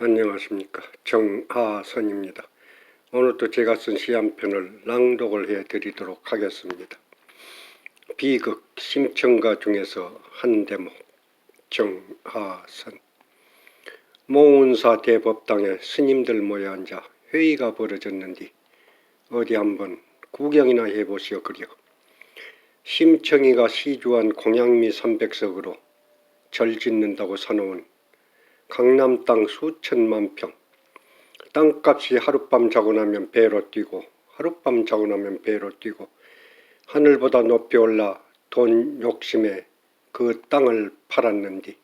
안녕하십니까 정하선입니다. 오늘도 제가 쓴 시 한 편을 낭독을 해 드리도록 하겠습니다. 비극 심청가 중에서 한 대목 정하선 모운사 대법당에 스님들 모여 앉아 회의가 벌어졌는디 어디 한번 구경이나 해보시오 그려 심청이가 시주한 공양미 삼백석으로 절 짓는다고 사놓은 강남 땅 수천만 평. 땅값이 하룻밤 자고 나면 배로 뛰고 하룻밤 자고 나면 배로 뛰고 하늘보다 높이 올라 돈 욕심에 그 땅을 팔았는디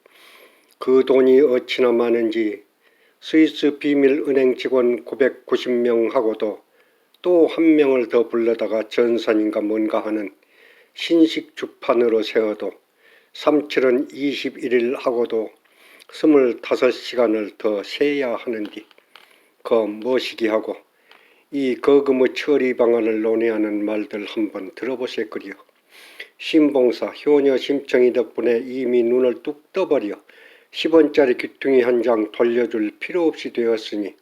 그 돈이 어찌나 많은지 스위스 비밀은행 직원 990명하고도 또 한 명을 더 불러다가 전산인가 뭔가 하는 신식 주판으로 세워도 삼칠은 21일 하고도 스물다섯 시간을 더 세야 하는디 그 무엇이기 하고 이 거금의 처리 방안을 논의하는 말들 한번 들어보실거리요. 신봉사 효녀 심청이 덕분에 이미 눈을 뚝 떠버려 10원짜리 귀퉁이 한 장 돌려줄 필요 없이 되었으니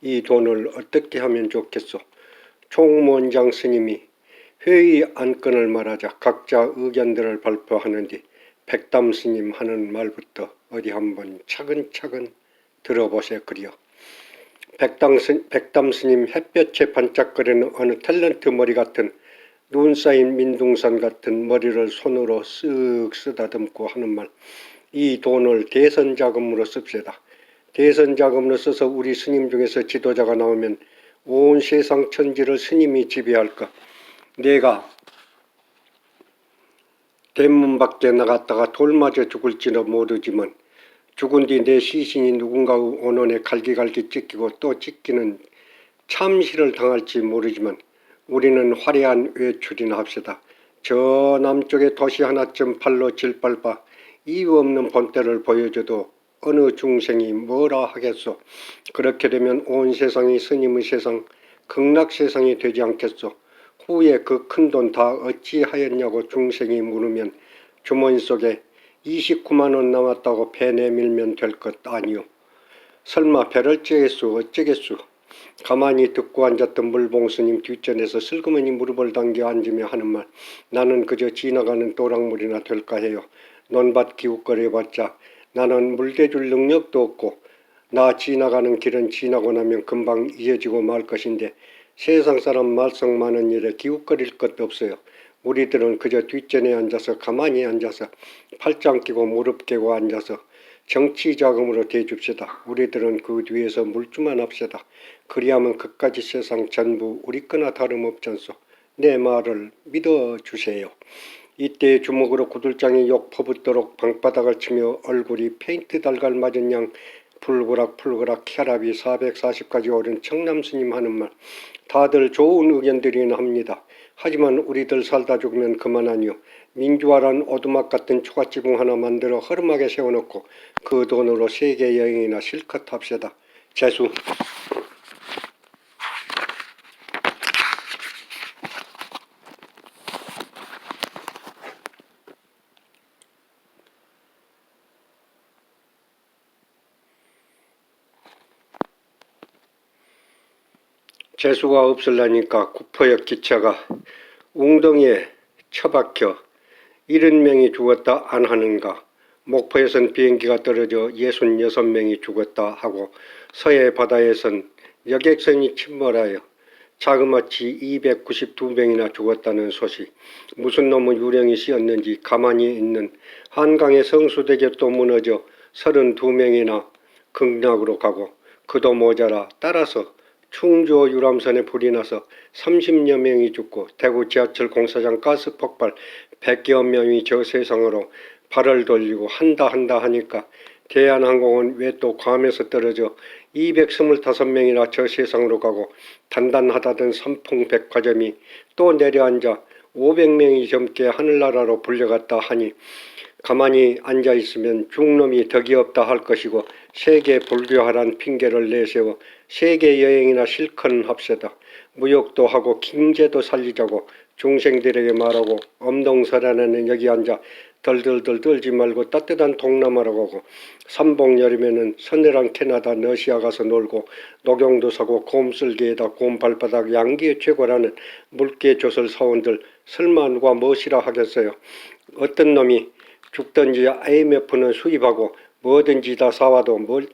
이 돈을 어떻게 하면 좋겠소. 총무원장 스님이 회의 안건을 말하자 각자 의견들을 발표하는데 백담 스님 하는 말부터 어디 한번 차근차근 들어보세 그리요. 백담, 스, 백담 스님 햇볕에 반짝거리는 어느 탤런트 머리 같은 눈 쌓인 민둥산 같은 머리를 손으로 쓱 쓰다듬고 하는 말. 이 돈을 대선 자금으로 씁시다. 대선 자금으로 써서 우리 스님 중에서 지도자가 나오면 온 세상 천지를 스님이 지배할까. 내가 대문 밖에 나갔다가 돌 맞아 죽을지는 모르지만 죽은 뒤 내 시신이 누군가의 언원에 갈기갈기 찢기고 또 찢기는 참시를 당할지 모르지만 우리는 화려한 외출이나 합시다. 저 남쪽의 도시 하나쯤 발로 질밟아 이유 없는 본때를 보여줘도 어느 중생이 뭐라 하겠소. 그렇게 되면 온 세상이 스님의 세상, 극락 세상이 되지 않겠소. 후에 그 큰 돈 다 어찌하였냐고 중생이 물으면 주머니 속에 29만 원 남았다고 배 내밀면 될 것 아니오. 설마 배를 째겠소 어쩌겠소. 가만히 듣고 앉았던 물봉스님 뒷전에서 슬그머니 무릎을 당겨 앉으며 하는 말 나는 그저 지나가는 또랑물이나 될까 해요. 논밭 기웃거려봤자 나는 물대줄 능력도 없고 나 지나가는 길은 지나고 나면 금방 이어지고 말 것인데 세상 사람 말썽 많은 일에 기웃거릴 것도 없어요. 우리들은 그저 뒷전에 앉아서 가만히 앉아서 팔짱 끼고 무릎 깨고 앉아서 정치 자금으로 대줍시다. 우리들은 그 뒤에서 물주만 합시다. 그리하면 그까지 세상 전부 우리 거나 다름없잖소. 내 말을 믿어주세요. 이때 주먹으로 구들장이 욕 퍼붓도록 방바닥을 치며 얼굴이 페인트 달갈 맞은 양 풀그락풀그락 혈압이 440까지 오른 청남스님 하는 말 다들 좋은 의견들이나 합니다. 하지만 우리들 살다 죽으면 그만하니요. 민주화란 오두막 같은 초가지붕 하나 만들어 허름하게 세워놓고 그 돈으로 세계 여행이나 실컷 합시다. 재수. 재수가 없을라니까 구포역 기차가 웅덩이에 처박혀 70명이 죽었다 안 하는가. 목포에선 비행기가 떨어져 66명이 죽었다 하고 서해 바다에선 여객선이 침몰하여 자그마치 292명이나 죽었다는 소식. 무슨 놈의 유령이 씌었는지 가만히 있는 한강의 성수대교도 무너져 32명이나 극락으로 가고 그도 모자라 따라서 충주 유람선에 불이 나서 30여 명이 죽고 대구 지하철 공사장 가스 폭발 100여 명이 저 세상으로 발을 돌리고 한다 한다 하니까 대한항공은 왜 또 괌에서 떨어져 225명이나 저 세상으로 가고 단단하다던 삼풍백화점이 또 내려앉아 500명이 젊게 하늘나라로 불려갔다 하니 가만히 앉아 있으면 중놈이 덕이 없다 할 것이고 세계 불교하란 핑계를 내세워 세계 여행이나 실컷 합시다. 무역도 하고 경제도 살리자고 중생들에게 말하고 엄동설안에는 여기 앉아 덜덜덜 떨지 말고 따뜻한 동남아로 가고 삼복 여름에는 서늘한 캐나다 러시아 가서 놀고 녹용도 사고 곰슬개에다 곰발바닥 양기의 최고라는 물개 조설 사원들 설마 누가 무엇이라 하겠어요. 어떤 놈이 죽든지 IMF는 수입하고 뭐든지 다 사와도 뭘,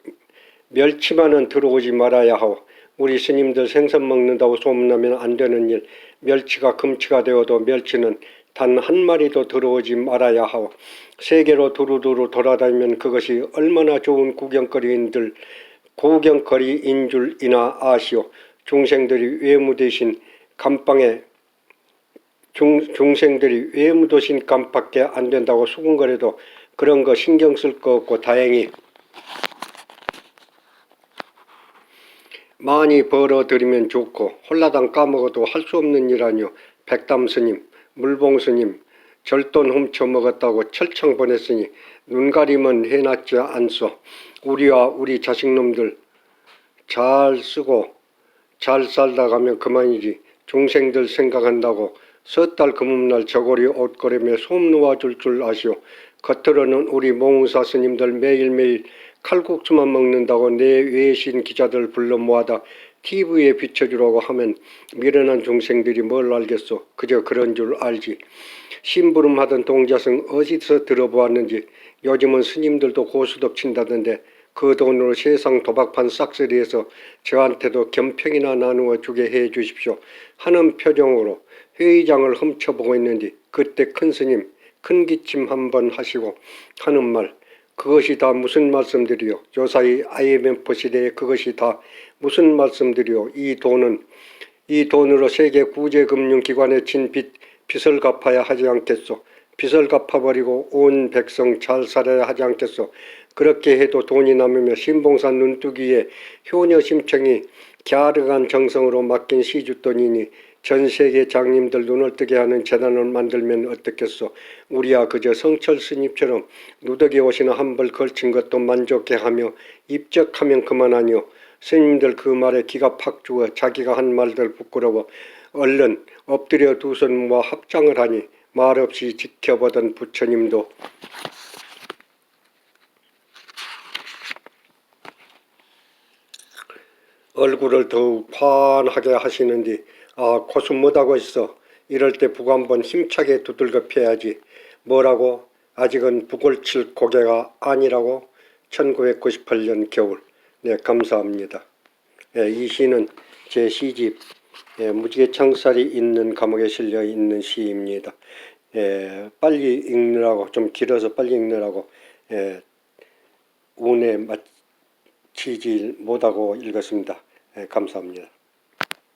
멸치만은 들어오지 말아야 하오. 우리 스님들 생선 먹는다고 소문나면 안 되는 일. 멸치가 금치가 되어도 멸치는 단 한 마리도 들어오지 말아야 하오. 세계로 두루두루 돌아다니면 그것이 얼마나 좋은 구경거리인들 구경거리인 줄이나 아시오. 중생들이 외무 대신 감방에 중, 중생들이 외무 대신 감밖에 안 된다고 수군거려도 그런 거 신경 쓸 거 없고 다행히 많이 벌어들이면 좋고 홀라당 까먹어도 할 수 없는 일 아니오. 백담 스님, 물봉 스님, 절돈 훔쳐 먹었다고 철창 보냈으니 눈가림은 해놨지 않소. 우리와 우리 자식놈들 잘 쓰고 잘 살다 가면 그만이지. 중생들 생각한다고 섣달 금음날 저고리 옷걸음에 솜 놓아줄 줄 아시오. 겉으로는 우리 몽사 스님들 매일매일 칼국수만 먹는다고 내 외신 기자들 불러 모아다 TV에 비춰주라고 하면 미련한 중생들이 뭘 알겠소. 그저 그런 줄 알지. 심부름하던 동자승 어디서 들어보았는지 요즘은 스님들도 고수덕 친다던데 그 돈으로 세상 도박판 싹쓸이해서 저한테도 겸평이나 나누어 주게 해 주십시오. 하는 표정으로 회의장을 훔쳐보고 있는데 그때 큰 스님 큰 기침 한 번 하시고 하는 말 그것이 다 무슨 말씀들이요. 요사이 IMF 시대에 그것이 다 무슨 말씀들이요. 이 돈은 이 돈으로 세계 구제금융기관에 진 빚, 빚을 갚아야 하지 않겠소. 빚을 갚아버리고 온 백성 잘 살아야 하지 않겠소. 그렇게 해도 돈이 남으며 신봉산 눈두기에 효녀 심청이 갸르간 정성으로 맡긴 시주돈이니 전 세계 장님들 눈을 뜨게 하는 재단을 만들면 어떻겠소. 우리야 그저 성철 스님처럼 누더기 옷이나 한 벌 걸친 것도 만족해 하며 입적하면 그만하니요. 스님들 그 말에 기가 팍 죽어 자기가 한 말들 부끄러워 얼른 엎드려 두 손 모아 합장을 하니 말없이 지켜보던 부처님도 얼굴을 더욱 환하게 하시는데 아 고수 못하고 있어. 이럴 때 북 한번 힘차게 두들겨 패야지. 뭐라고? 아직은 북을 칠 고개가 아니라고? 1998년 겨울. 네 감사합니다. 예, 이 시는 제 시집 예, 무지개 창살이 있는 감옥에 실려 있는 시입니다. 예, 빨리 읽느라고 좀 길어서 빨리 읽느라고 예, 운에 맞 히지 못하고 읽었습니다. 예, 감사합니다